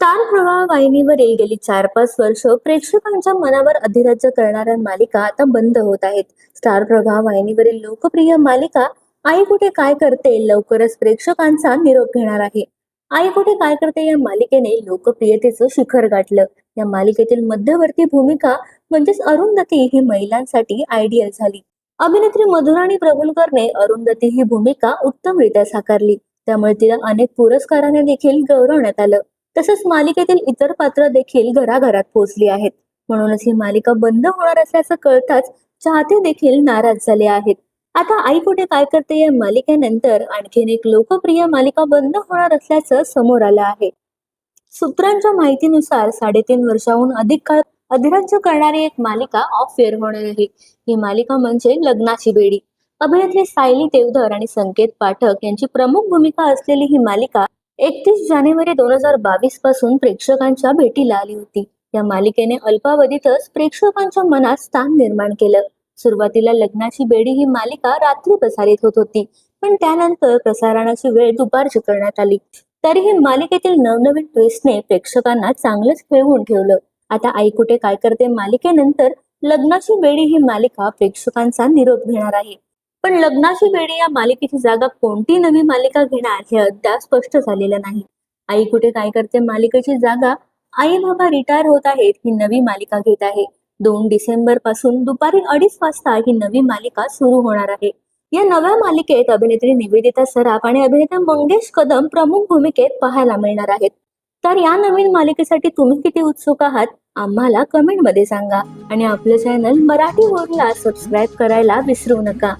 Star प्रवाह वाहिनीवरील गेली चार पाच वर्ष प्रेक्षकांच्या मनावर अधिराज्य करणाऱ्या मालिका आता बंद होत आहेत. स्टार प्रवाह वाहिनीवरील लोकप्रिय मालिका आई कुठे काय करते लवकरच प्रेक्षकांचा निरोप घेणार आहे. आई कुठे काय करते या मालिकेने लोकप्रियतेचं शिखर गाठलं. या मालिकेतील मध्यवर्ती भूमिका म्हणजेच अरुंधती ही महिलांसाठी आयडियल झाली. अभिनेत्री मधुराणी प्रभुलकरने अरुंधती ही भूमिका उत्तमरित्या साकारली. त्यामुळे तिला अनेक पुरस्काराने देखील गौरवण्यात आलं. तसंच मालिकेतील इतर पात्र देखील घराघरात पोहोचली आहेत. म्हणूनच ही मालिका बंद होणार असल्याचं कळताच चाहते देखील नाराज झाले आहेत. आता आई कुठे काय करते या मालिकेनंतर आणखीन एक लोकप्रिय मालिका बंद होणार असल्याचं समोर आलं आहे. सूत्रांच्या माहितीनुसार साडेतीन वर्षाहून अधिक काळ अधिराज्य करणारी एक मालिका ऑफ एअर होणार आहे. ही मालिका म्हणजे लग्नाची बेडी. अभिनेत्री सायली देवधर आणि संकेत पाठक यांची प्रमुख भूमिका असलेली ही मालिका एकतीस जानेवारी दोन हजार बावीसपासून प्रेक्षकांच्या भेटीला आली होती. या मालिकेने अल्पावधीतच प्रेक्षकांच्या मनात स्थान निर्माण केलं. सुरुवातीला लग्नाची बेडी ही मालिका रात्री प्रसारित होत होती पण त्यानंतर प्रसारणाची वेळ दुपारची करण्यात आली. तरीही मालिकेतील नवनवीन ट्विस्टने प्रेक्षकांना चांगलंच खेळवून ठेवलं. आता आई कुठे काय करते मालिकेनंतर लग्नाची बेडी ही मालिका प्रेक्षकांचा निरोप घेणार आहे. पण लग्नाची वेळी या मालिकेची जागा कोणती नवी मालिका घेणार हे अद्याप स्पष्ट झालेलं नाही. आई कुठे काय करते? मालिकेची जागा आई बाबा रिटायर होत आहेत ही नवी मालिका घेत आहे. दोन डिसेंबरपासून दुपारी अडीच वाजता ही नवी मालिका सुरू होणार आहे. या नव्या मालिकेत अभिनेत्री निवेदिता सराफ आणि अभिनेता मंगेश कदम प्रमुख भूमिकेत पाहायला मिळणार आहेत. तर या नवीन मालिकेसाठी तुम्ही किती उत्सुक आहात? आम्हाला कमेंटमध्ये सांगा. आणि आपलं चॅनल मराठी वर्ल्डला सबस्क्राईब करायला विसरू नका.